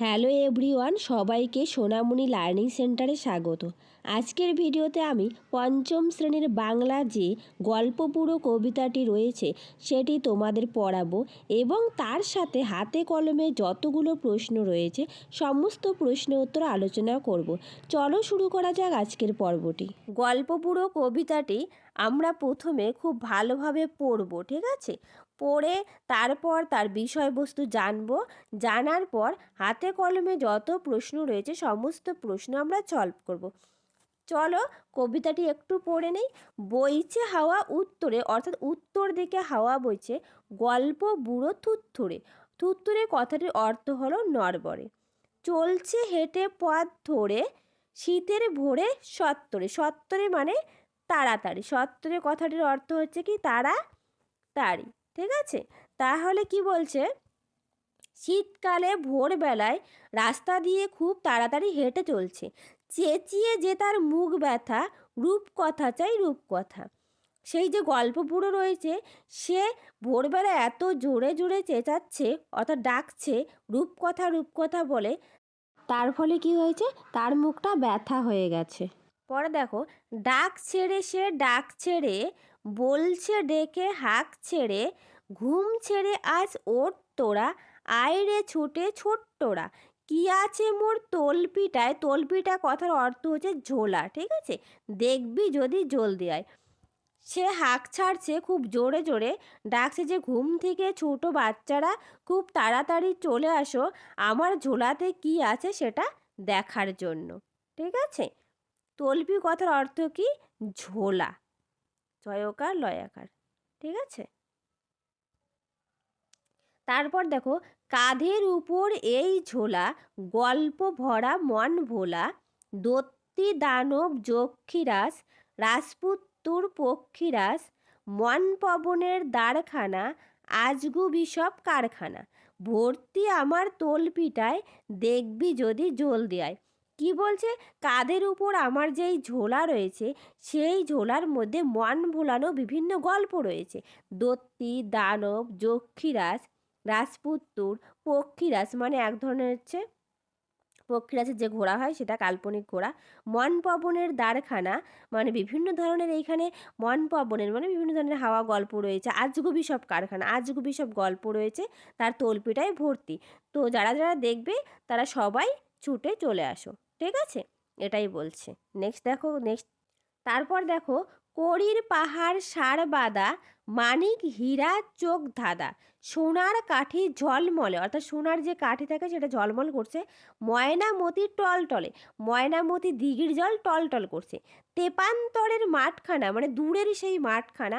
Hello everyone সবাইকে সোনামণি learning সেন্টারে স্বাগত। আজকের ভিডিওতে আমি পঞ্চম শ্রেণির বাংলা যে গল্প পুরো কবিতাটি রয়েছে, সেটি তোমাদের পড়াবো এবং তার সাথে হাতে কলমে যতগুলো প্রশ্ন রয়েছে, সমস্ত প্রশ্ন উত্তর আলোচনা করব। চলো শুরু করা যাক আজকের পর্বটি। গল্প পুরো কবিতাটি আমরা প্রথমে খুব ভালোভাবে পড়ব, ঠিক আছে? পড়ে তারপর তার বিষয়বস্তু জানব। জানার পর হাতে কলমে যত প্রশ্ন রয়েছে সমস্ত প্রশ্ন আমরা সলভ করব। চলো কবিতাটি একটু পড়ে নেই। বইছে হাওয়া উত্তরে, অর্থাৎ উত্তর দিকে হাওয়া বইছে, গল্প বুড়ো থুত্থুরে। থুত্থুরে কথাটির অর্থ হলো নরবরে চলছে হেঁটে পথ ধরে, শীতের ভোরে সত্তরে। সত্তরে মানে তাড়াতাড়ি। সত্তরে কথাটির অর্থ হচ্ছে কি? তাড়া তাড়ি ঠিক আছে? তাহলে কি বলছে? শীতকালে ভোরবেলায় রাস্তা দিয়ে খুব তাড়াতাড়ি হেঁটে চলছে। চেঁচিয়ে যে তার মুখ ব্যথা, রূপকথা চাই রূপকথা। সেই যে গল্প পুরো রয়েছে, সে ভোরবেলা এত জোরে জোরে চেঁচাচ্ছে, অর্থাৎ ডাকছে, রূপকথা রূপকথা বলে। তার ফলে কি হয়েছে? তার মুখটা ব্যথা হয়ে গেছে। পরে দেখো, ডাক ছেড়ে সে, ডাক ছেড়ে, বলছে, ডেকে, হাঁক ছেড়ে ঘুম ছেড়ে আজ ওর তোরা আয়রে ছুটে ছোট্টরা কি আছে মোর তলপিটায়? তলপিটা কথার অর্থ হচ্ছে ঝোলা, ঠিক আছে? দেখবি যদি জলদি আয়। সে হাঁক ছাড়ছে খুব জোরে জোরে, ডাকছে যে, ঘুম থেকে ছোট বাচ্চারা, খুব তাড়াতাড়ি চলে আসো। আমার ঝোলাতে কি আছে সেটা দেখার জন্য। ঠিক আছে? তলপি কথার অর্থ কি? ঝোলা। জয়কার, লয়াকার। ঠিক আছে? তারপর দেখো, কাঁধের উপর এই ঝোলা, গল্প ভরা মন ভোলা, দত্তি দানব যক্ষীরাস রাজপুত্তুর পক্ষীরাস মন পবনের দ্বারখানা, আজগু বিষব কারখানা। ভর্তি আমার তোলপিটায়, দেখবি যদি জল দেয় কি বলছে? কাঁধের উপর আমার যেই ঝোলা রয়েছে, সেই ঝোলার মধ্যে মন ভোলানো বিভিন্ন গল্প রয়েছে। দত্তি, দানব, যক্ষীরাজ রাজপুত্তুর পক্ষীরাজ মানে এক ধরনের হচ্ছে পক্ষীরাজের যে ঘোড়া হয় সেটা কাল্পনিক ঘোড়া। মন পবনের দ্বারখানা মানে বিভিন্ন ধরনের এইখানে মন পবনের মানে বিভিন্ন ধরনের হাওয়া গল্প রয়েছে, আজগুবি সব কারখানা, আজগুবি সব গল্প রয়েছে, তার তলপিটায় ভর্তি। তো যারা যারা দেখবে তারা সবাই ছুটে চলে আসো, ঠিক আছে? এটাই বলছে। নেক্সট দেখো নেক্সট তারপর দেখো কড়ির পাহাড় সার বাদা, মানিক হীরা চোখ ধাঁধা। সোনার কাঠি ঝলমলে, অর্থাৎ সোনার যে কাঠি থাকে সেটা ঝলমল করছে। ময়নামতি টলটলে, ময়নামতি দিঘির জল টলটল করছে। তেপান্তরের মাঠখানা মানে দূরের সেই মাঠখানা,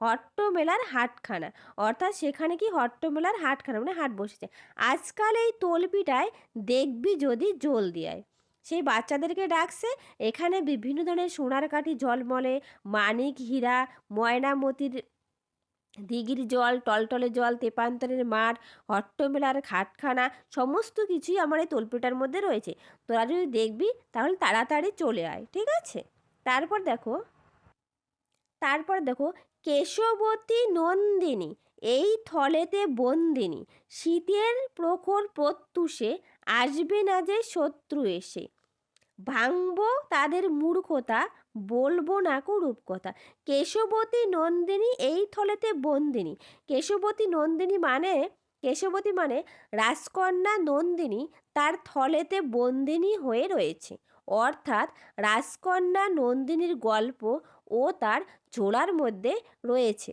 হট্টমেলার হাটখানা, অর্থাৎ সেখানে কি হট্টমেলার হাটখানা মানে হাট বসেছে। আজকাল এই তলপিটায় দেখবি যদি জল দিয়ায় সেই বাচ্চাদেরকে ডাকছে। এখানে বিভিন্ন ধরনের সোনার কাঠি ঝলমলে মানিক, হীরা ময়নামতির দিঘির জল, টলটলে জল, তেপান্তরের মাঠ, হট্টমেলার খাটখানা, সমস্ত কিছুই আমার এই তলপিটার মধ্যে রয়েছে। তোরা যদি দেখবি তাহলে তাড়াতাড়ি চলে আয়, ঠিক আছে? তারপর দেখো তারপর দেখো, কেশবতী নন্দিনী, এই থলেতে বন্দিনী, শীতের প্রখর প্রত্যুষে আসবে না যে শত্রু এসে। ভাঙব তাদের মূর্খতা, বলব না কো রূপকথা কেশবতী নন্দিনী এই থলেতে বন্দিনী। কেশবতী নন্দিনী মানে কেশবতী মানে রাজকন্যা নন্দিনী তার থলেতে বন্দিনী হয়ে রয়েছে। অর্থাৎ রাজকন্যা নন্দিনীর গল্প ও তার ঝোলার মধ্যে রয়েছে।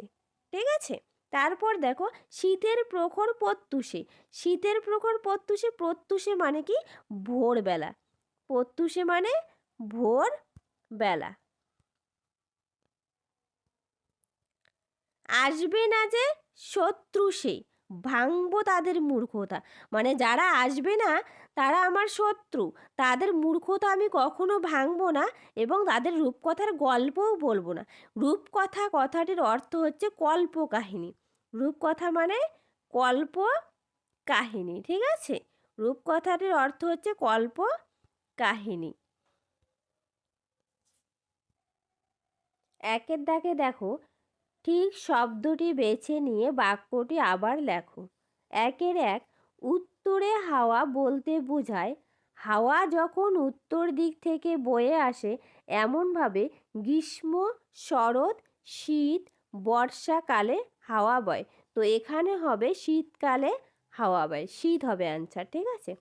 ঠিক আছে? তারপর দেখো শীতের প্রখর প্রত্যুষে, শীতের প্রখর প্রত্যুষে প্রত্যুষে মানে কি? ভোরবেলা। প্রত্যুষে মানে ভোর বেলা আসবে না যে শত্রু সে ভাঙবো তাদের মূর্খতা। মানে যারা আসবে না, তারা আমার শত্রু। তাদের মূর্খতা আমি কখনো ভাঙবো না এবং তাদের রূপকথার গল্পও বলব না। রূপকথা কথাটির অর্থ হচ্ছে কল্প কাহিনী রূপকথা মানে কল্প কাহিনী, ঠিক আছে? রূপকথাটির অর্থ হচ্ছে কল্প কাহিনী। একের দাগে দেখো, ঠিক শব্দটি বেছে নিয়ে বাক্যটি আবার লেখো। একের এক, উত্তরে হাওয়া বলতে বোঝায়, হাওয়া যখন উত্তর দিক থেকে বয়ে আসে, এমনভাবে গ্রীষ্ম, শরৎ, শীত, বর্ষাকালে হাওয়া বয়। তো এখানে হবে শীতকালে হাওয়া বয়। শীত হবে অ্যান্সার ঠিক আছে?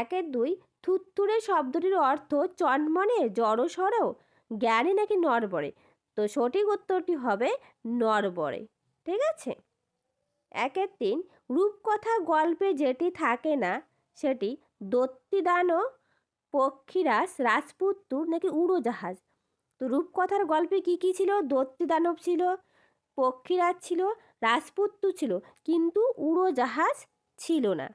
একের দুই, থুত্তুরে শব্দটির অর্থ চনমনে জড়সড় জ্ঞানে নাকি নরবরে তো সঠিক উত্তরটি হবে নরবরে ঠিক আছে? একের তিন, রূপকথা গল্পে যেটি থাকে না, সেটি দত্তিদানব পক্ষীরাস রাজপুত্তুর নাকি উড়োজাহাজ? তো রূপকথার গল্পে কি কি ছিল? দত্তিদানব ছিল পক্ষীরাজ ছিল রাজপুত্তু ছিল কিন্তু উড়োজাহাজ ছিল না।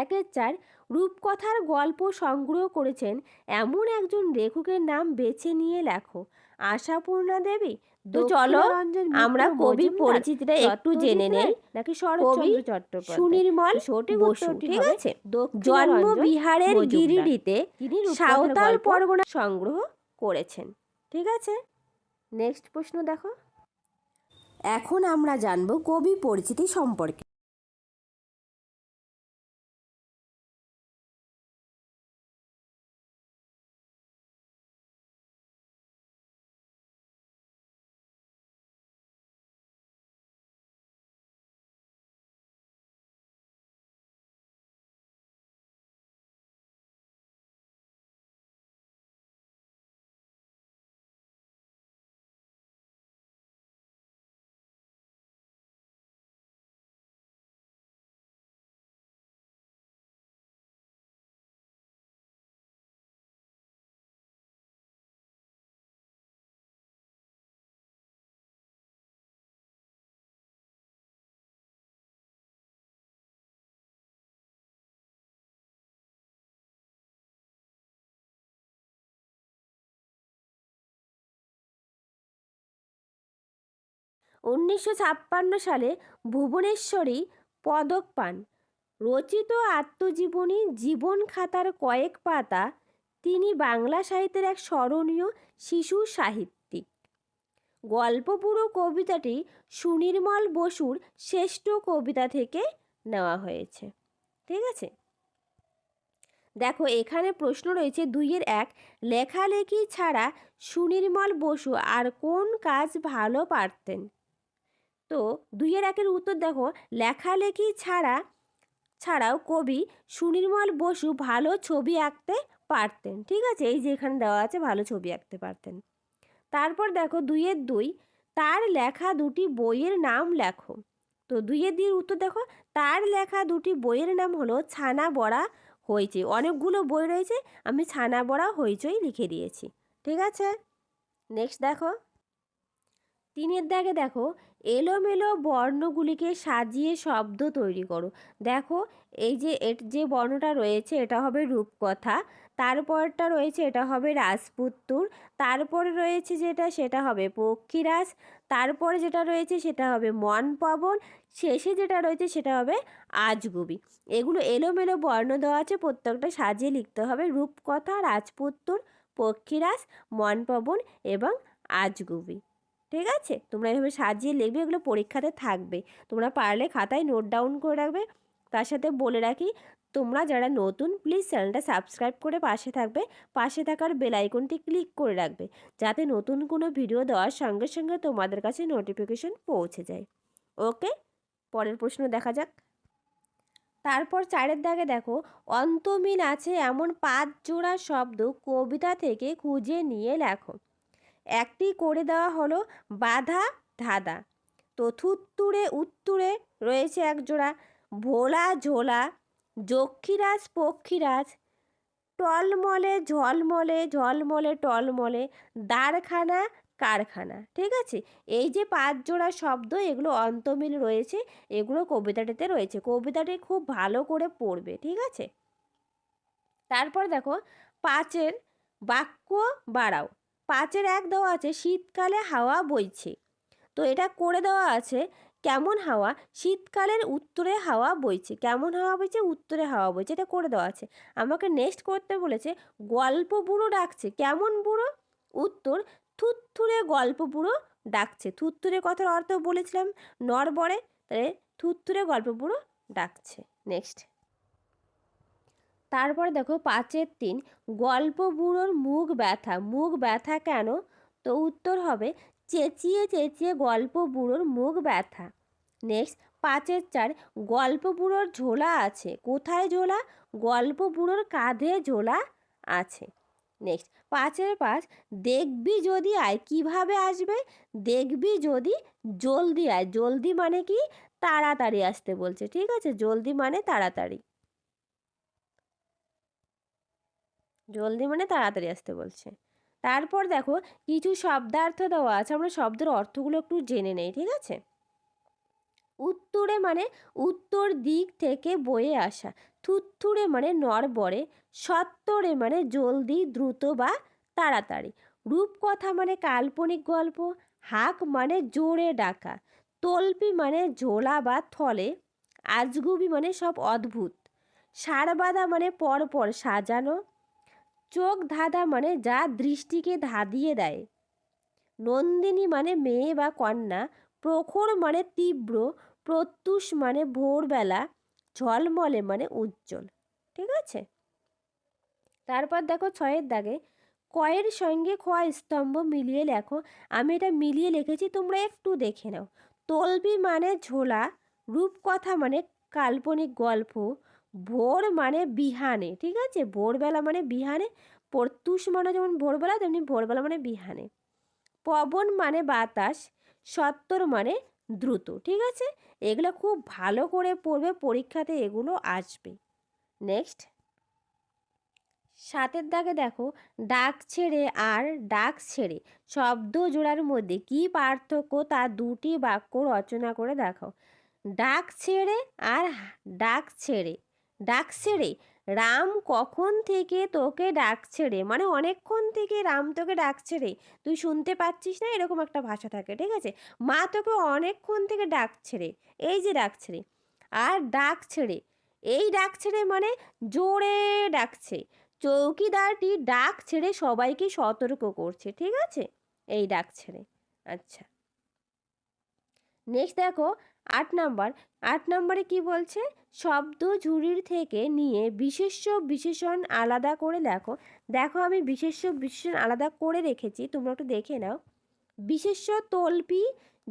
একের চার রূপকথার গল্প সংগ্রহ করেছেন এমন একজন লেখকের নাম বেছে নিয়ে লেখো আশাপূর্ণা দেবী। তো চলো আমরা কবি পরিচিতিটা একটু জেনে নেই। নাকি শরৎচন্দ্র চট্টোপাধ্যায়? সুনির্মল সঠিক বসু উত্তরটি ঠিক আছে? জন্ম বিহারের গিরিডিতে সাঁওতাল পরগনা সংগ্রহ করেছেন ঠিক আছে? নেক্সট প্রশ্ন দেখো। এখন আমরা জানব কবি পরিচিতি সম্পর্কে। উনিশশো ছাপ্পান্ন সালে ভুবনেশ্বরী পদক পান। রচিত আত্মজীবনী জীবন খাতার কয়েক পাতা তিনি বাংলা সাহিত্যের এক স্মরণীয় শিশু সাহিত্যিক। গল্পপুরো কবিতাটি সুনির্মল বসুর শ্রেষ্ঠ কবিতা থেকে নেওয়া হয়েছে। ঠিক আছে? দেখো, এখানে প্রশ্ন রয়েছে দুইয়ের এক, লেখালেখি ছাড়া সুনির্মল বসু আর কোন কাজ ভালো পারতেন? তো দুইয়ের একের উত্তর দেখো। লেখালেখি ছাড়া, ছাড়াও কবি সুনির্মল বসু ভালো ছবি আঁকতে পারতেন, ঠিক আছে? এই যে এখানে দেওয়া আছে, ভালো ছবি আঁকতে পারতেন। তারপর দেখো দুইয়ের দুই, তার লেখা দুটি বইয়ের নাম লেখো। তো দুইয়ের দুইয়ের উত্তর দেখো, তার লেখা দুটি বইয়ের নাম হলো ছানা বড়া হইচই। অনেকগুলো বই রয়েছে, আমি ছানা বড়া হইচই লিখে দিয়েছি, ঠিক আছে? নেক্সট দেখো। তিনের দাগে দেখো, এলোমেলো বর্ণগুলিকে সাজিয়ে শব্দ তৈরি করো। দেখো, এই যে এর যে বর্ণটা রয়েছে, এটা হবে রূপকথা, তারপরটা রয়েছে, এটা হবে রাজপুত্তুর, তারপরে রয়েছে যেটা, সেটা হবে পক্ষীরাজ, তারপরে যেটা রয়েছে, সেটা হবে মন পবন শেষে যেটা রয়েছে, সেটা হবে আজগুবি। এগুলো এলোমেলো বর্ণ দেওয়া আছে, প্রত্যেকটা সাজিয়ে লিখতে হবে, রূপকথা, রাজপুত্তুর, পক্ষীরাজ, মনপবন এবং আজগুবি। ঠিক আছে? তোমরা এভাবে সাজিয়ে লিখবে, এগুলো পরীক্ষাতে থাকবে। তোমরা পারলে খাতায় নোট ডাউন করে রাখবে। তার সাথে বলে রাখি, তোমরা যারা নতুন প্লিজ চ্যানেলটা সাবস্ক্রাইব করে পাশে থাকবে। পাশে থাকার বেল আইকনটি ক্লিক করে রাখবে, যাতে নতুন কোনো ভিডিও দেওয়ার সঙ্গে সঙ্গে তোমাদের কাছে নোটিফিকেশন পৌঁছে যায়। ওকে পরের প্রশ্ন দেখা যাক। তারপর চারের দাগে দেখো অন্তমিল আছে এমন পাঁচ জোড়া শব্দ কবিতা থেকে খুঁজে নিয়ে লেখো। একটি করে দেওয়া হলো বাধা ধাঁধা। তো থুত্তুরে উত্তুরে রয়েছে এক জোড়া ভোলা ঝোলা, যক্ষীরাজ পক্ষীরাজ, টলমলে ঝলমলে ঝলমলে টলমলে দাঁড়খানা কারখানা, ঠিক আছে? এই যে পাঁচ জোড়া শব্দ, এগুলো অন্তমিল রয়েছে, এগুলো কবিতাটিতে রয়েছে, কবিতাটি খুব ভালো করে পড়বে, ঠিক আছে? তারপর দেখো, পাঁচের বাক্য বাড়াও। পাঁচের এক দেওয়া আছে, শীতকালে হাওয়া বইছে। তো এটা করে দেওয়া আছে, কেমন হাওয়া? শীতকালের উত্তরে হাওয়া বইছে। কেমন হাওয়া বইছে? উত্তরে হাওয়া বইছে। এটা করে দেওয়া আছে। আমাকে নেক্সট করতে বলেছে, গল্প বুড়ো ডাকছে। কেমন বুড়ো? উত্তর, থুত্থুরে গল্প বুড়ো ডাকছে। থুত্থুরে কথার অর্থ বলেছিলাম নরবরে তাহলে থুত্থুরে গল্প বুড়ো ডাকছে। নেক্সট তারপর দেখো পাঁচের তিন, গল্প বুড়োর মুখ ব্যথা। মুখ ব্যথা কেন? তো উত্তর হবে, চেঁচিয়ে চেঁচিয়ে গল্প বুড়োর মুখ ব্যথা। নেক্সট, পাঁচের চার, গল্প বুড়োর ঝোলা আছে। কোথায় ঝোলা? গল্প বুড়োর কাঁধে ঝোলা আছে। নেক্সট, পাঁচের পাঁচ, দেখবি যদি আয়, কীভাবে আসবে? দেখবি যদি জলদি আয়। জলদি মানে কি? তাড়াতাড়ি আসতে বলছে। ঠিক আছে? জলদি মানে তাড়াতাড়ি। জলদি মানে তাড়াতাড়ি আসতে বলছে। তারপর দেখো কিছু শব্দার্থ দেওয়া আছে, আমরা শব্দের অর্থগুলো একটু জেনে নেই, ঠিক আছে? উত্তরে মানে উত্তর দিক থেকে বয়ে আসা থুত্থুরে মানে নড়বড়ে, সত্তরে মানে জলদি, দ্রুত বা তাড়াতাড়ি। রূপকথা মানে কাল্পনিক গল্প, হাক মানে জোরে ডাকা, তল্পি মানে ঝোলা বা থলে, আজগুবি মানে সব অদ্ভুত। সারবাদা মানে পরপর সাজানো চোখ ধাঁধা মানে যা দৃষ্টিকে ধাঁধিয়ে দেয়। নন্দিনী মানে মেয়ে বা কন্যা, প্রখর মানে তীব্র, প্রত্যুষ মানে ভোরবেলা, ঝলমলে মানে উজ্জ্বল, ঠিক আছে? তারপর দেখো ছয়ের দাগে, কয়ের সঙ্গে খোয়া স্তম্ভ মিলিয়ে লেখো, আমি এটা মিলিয়ে লিখেছি, তোমরা একটু দেখে নাও। তলবি মানে ঝোলা, রূপকথা মানে কাল্পনিক গল্প ভোর মানে বিহানে, ঠিক আছে? ভোরবেলা মানে বিহানে প্রত্যুষ মানে যেমন ভোরবেলা, তেমনি ভোরবেলা মানে বিহানে। পবন মানে বাতাস, সত্তর মানে দ্রুত, ঠিক আছে? এগুলো খুব ভালো করে পড়বে, পরীক্ষাতে এগুলো আসবে। নেক্সট। সাতের দাগে দেখো, ডাক ছেড়ে আর ডাক ছেড়ে, শব্দ জোড়ার মধ্যে কি পার্থক্য তা দুটি বাক্য রচনা করে দেখাও। ডাক ছেড়ে আর ডাক ছেড়ে। ডাক ছেড়ে রাম কখন থেকে তোকে ডাকছে রে? মানে অনেকক্ষণ থেকে রাম তোকে ডাকছে রে। তুই শুনতে পাচ্ছিস না? এরকম একটা ভাষা থাকে, ঠিক আছে? মা তোকে অনেকক্ষণ থেকে ডাকছে রে। এই যে ডাকছে রে। আর ডাক ছেড়ে এই ডাক ছেড়ে মানে জোরে ডাকছে। চৌকিদারটি ডাক ছেড়ে সবাইকে সতর্ক করছে, ঠিক আছে? এই ডাক ছেড়ে আচ্ছা। নেক্সট দেখো আট নাম্বার, আট নম্বরে কি বলছে? শব্দ ঝুড়ির থেকে নিয়ে বিশেষ্য বিশেষণ আলাদা করে লেখো। দেখো আমি বিশেষ্য বিশেষণ আলাদা করে রেখেছি, তোমরা একটু দেখে নাও। বিশেষ্য তল্পি,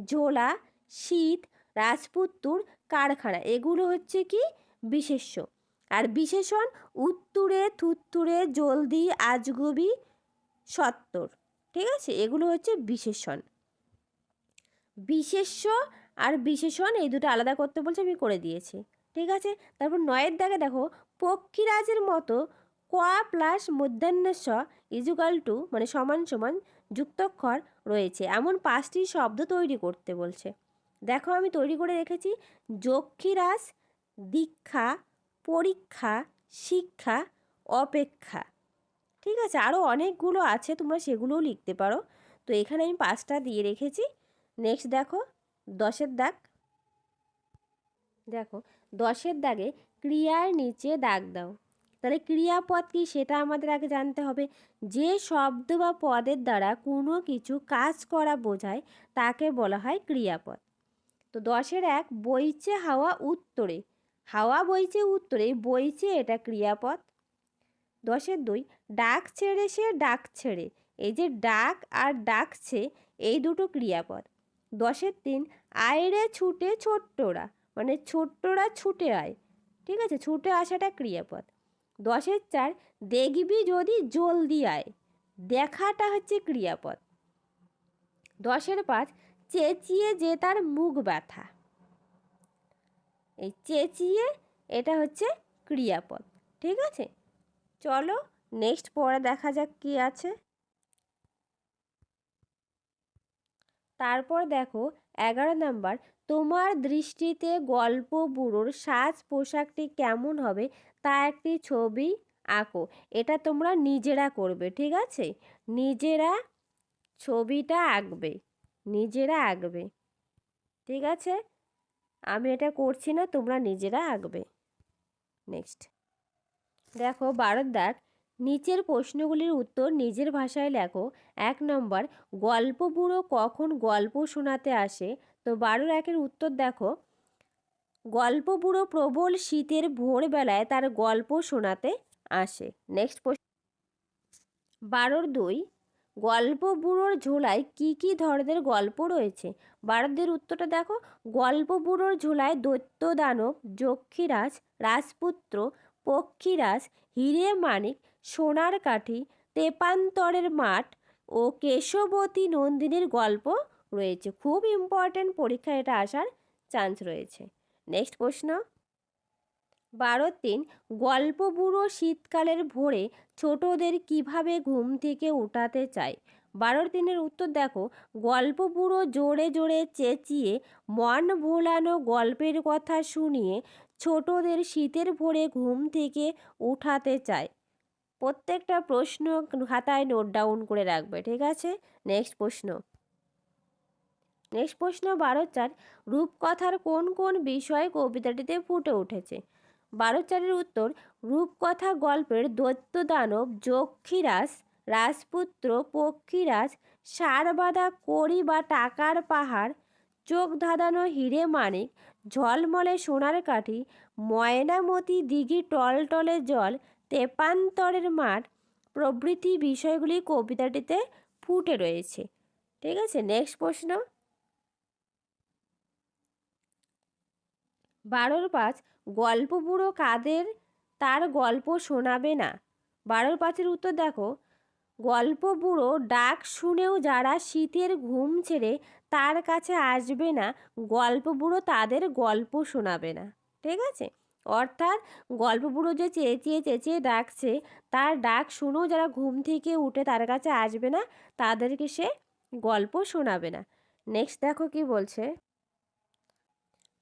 ঝোলা, শীত, রাজপুত্তুর, কারখানা, এগুলো হচ্ছে কি? বিশেষ্য। আর বিশেষণ, উত্তুরে, থুত্তুরে, জলদি, আজগুবি, সত্তর। ঠিক আছে? এগুলো হচ্ছে বিশেষণ। বিশেষ্য আর বিশেষণ এই দুটো আলাদা করতে বলছে, আমি করে দিয়েছি। ঠিক আছে? তারপর নয়ের দাগে দেখো, পক্ষীরাজের মতো কোয়া প্লাস মধ্যাহ্নস্ব ইজুকাল টু মানে সমান সমান যুক্তক্ষর রয়েছে। এমন পাঁচটি শব্দ তৈরি করতে বলছে। দেখো, আমি তৈরি করে রেখেছি, যক্ষীরাজ, দীক্ষা, পরীক্ষা, শিক্ষা, অপেক্ষা। ঠিক আছে? আরও অনেকগুলো আছে, তোমরা সেগুলোও লিখতে পারো। তো এখানে আমি পাঁচটা দিয়ে রেখেছি। নেক্সট দেখো দশের দাগ? দেখো, দশের দাগে ক্রিয়ার নিচে দাগ দাও। তাহলে ক্রিয়াপদ কি সেটা আমাদের আগে জানতে হবে। যে শব্দ বা পদের দ্বারা কোনো কিছু কাজ করা বোঝায়, তাকে বলা হয় ক্রিয়াপদ। তো দশের এক, বইছে হাওয়া উত্তরে। হাওয়া বইছে উত্তরে, বইছে এটা ক্রিয়াপদ। দশের দুই, ডাক ছেড়ে সে ডাক ছেড়ে। এই যে ডাক আর ডাকছে, এই দুটো ক্রিয়াপদ। দশের তিন আয়রে ছুটে ছোট্টরা মানে ছোট্টরা ছুটে আয়, ঠিক আছে? ছুটে আসাটা ক্রিয়াপদ। দশের চার, দেখবি যদি জলদি আয়, দেখাটা হচ্ছে ক্রিয়াপদ। দশের পাঁচ, চেঁচিয়ে যে তার মুখ ব্যথা। এই চেঁচিয়ে এটা হচ্ছে ক্রিয়াপদ, ঠিক আছে? চলো নেক্সট পরে দেখা যাক কি আছে। তারপর দেখো, এগারো নাম্বার, তোমার দৃষ্টিতে গল্প বুড়োর সাজ পোশাকটি কেমন হবে তা একটি ছবি আঁকো। এটা তোমরা নিজেরা করবে, ঠিক আছে? নিজেরা ছবিটা আঁকবে, নিজেরা আঁকবে, ঠিক আছে? আমি এটা করছি না, তোমরা নিজেরা আঁকবে। নেক্সট দেখো, বারোর দাগ নিচের প্রশ্নগুলির উত্তর নিজের ভাষায় লেখো। এক নম্বর, গল্প বুড়ো কখন গল্প শোনাতে আসে? তো বারোর একের উত্তর দেখো। গল্প বুড়ো প্রবল শীতের ভোরবেলায় তার গল্প শোনাতে আসে। নেক্সট প্রশ্ন বারোর দুই, গল্প বুড়োর ঝোলায় কি কি ধরনের গল্প রয়েছে? বারোদের উত্তরটা দেখো। গল্প বুড়োর ঝোলায় দৈত্য দানব যক্ষীরাজ, রাজপুত্র, পক্ষীরাজ হিরে মানিক সোনার কাঠি, তেপান্তরের মাঠ ও কেশবতী নন্দিনীর গল্প রয়েছে। খুব ইম্পর্ট্যান্ট পরীক্ষায় এটা আসার চান্স রয়েছে। নেক্সট প্রশ্ন। বারো তিন, গল্প বুড়ো শীতকালের ভোরে ছোটদের কীভাবে ঘুম থেকে উঠাতে চায়? বারোর দিনের উত্তর দেখো। গল্প বুড়ো জোরে জোরে চেঁচিয়ে মন ভোলানো গল্পের কথা শুনিয়ে ছোটদের শীতের ভোরে ঘুম থেকে উঠাতে চায়। প্রত্যেকটা প্রশ্ন খাতায় নোট ডাউন করে রাখবে, ঠিক আছে? নেক্সট প্রশ্ন। নেক্সট প্রশ্ন বারো চার রূপকথার কোন কোন বিষয় কবিতাটিতে ফুটে উঠেছে? বারো চারের উত্তর, রূপকথা গল্পের দৈত্য দানব যক্ষীরাজ, রাজপুত্র পক্ষীরাজ, সারবাদা কড়ি বা টাকার পাহাড়, চোখ ধাঁধানো হিরে মানিক, ঝলমলে সোনার কাঠি, ময়নামতি দিঘি টলটলে জল তেপান্তরের মাঠ প্রভৃতি বিষয়গুলি কবিতাটিতে ফুটে রয়েছে। ঠিক আছে নেক্সট প্রশ্ন। বারোর পাঁচ, গল্প বুড়ো কাদের তার গল্প শোনাবে না? বারোর পাঁচের উত্তর দেখো। গল্প বুড়ো ডাক শুনেও যারা শীতের ঘুম ছেড়ে তার কাছে আসবে না, গল্প বুড়ো তাদের গল্প শোনাবে না। ঠিক আছে? অর্থাৎ গল্প বুড়ো যে চেঁচিয়ে চেঁচিয়ে ডাকছে, তার ডাক শুনেও যারা ঘুম থেকে উঠে তার কাছে আসবে না, তাদেরকে সে গল্প শোনাবে না। নেক্সট দেখো কি বলছে।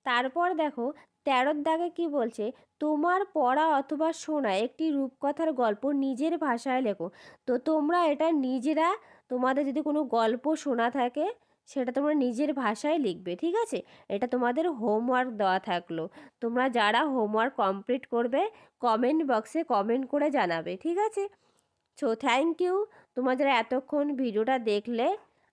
তারপর দেখো, তেরোর দাগে কি বলছে, তোমার পড়া অথবা শোনা একটি রূপকথার গল্প নিজের ভাষায় লেখো। তো তোমরা এটা নিজেরা তোমাদের যদি কোনো গল্প শোনা থাকে সেটা তোমরা নিজের ভাষায় লিখবে, ঠিক আছে? এটা তোমাদের হোমওয়ার্ক দেওয়া থাকল। তোমরা যারা হোমওয়ার্ক কমপ্লিট করবে কমেন্ট বক্সে কমেন্ট করে জানাবে, ঠিক আছে? সো থ্যাংক ইউ তোমরা যারা এতক্ষণ ভিডিওটা দেখলে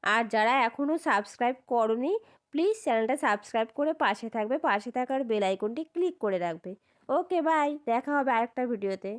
আর যারা এখনও সাবস্ক্রাইব করনি প্লিজ চ্যানেলটা সাবস্ক্রাইব করে পাশে থাকবে। পাশে থাকার বেল আইকনটি ক্লিক করে রাখবে। ওকে বাই দেখা হবে আরেকটা ভিডিওতে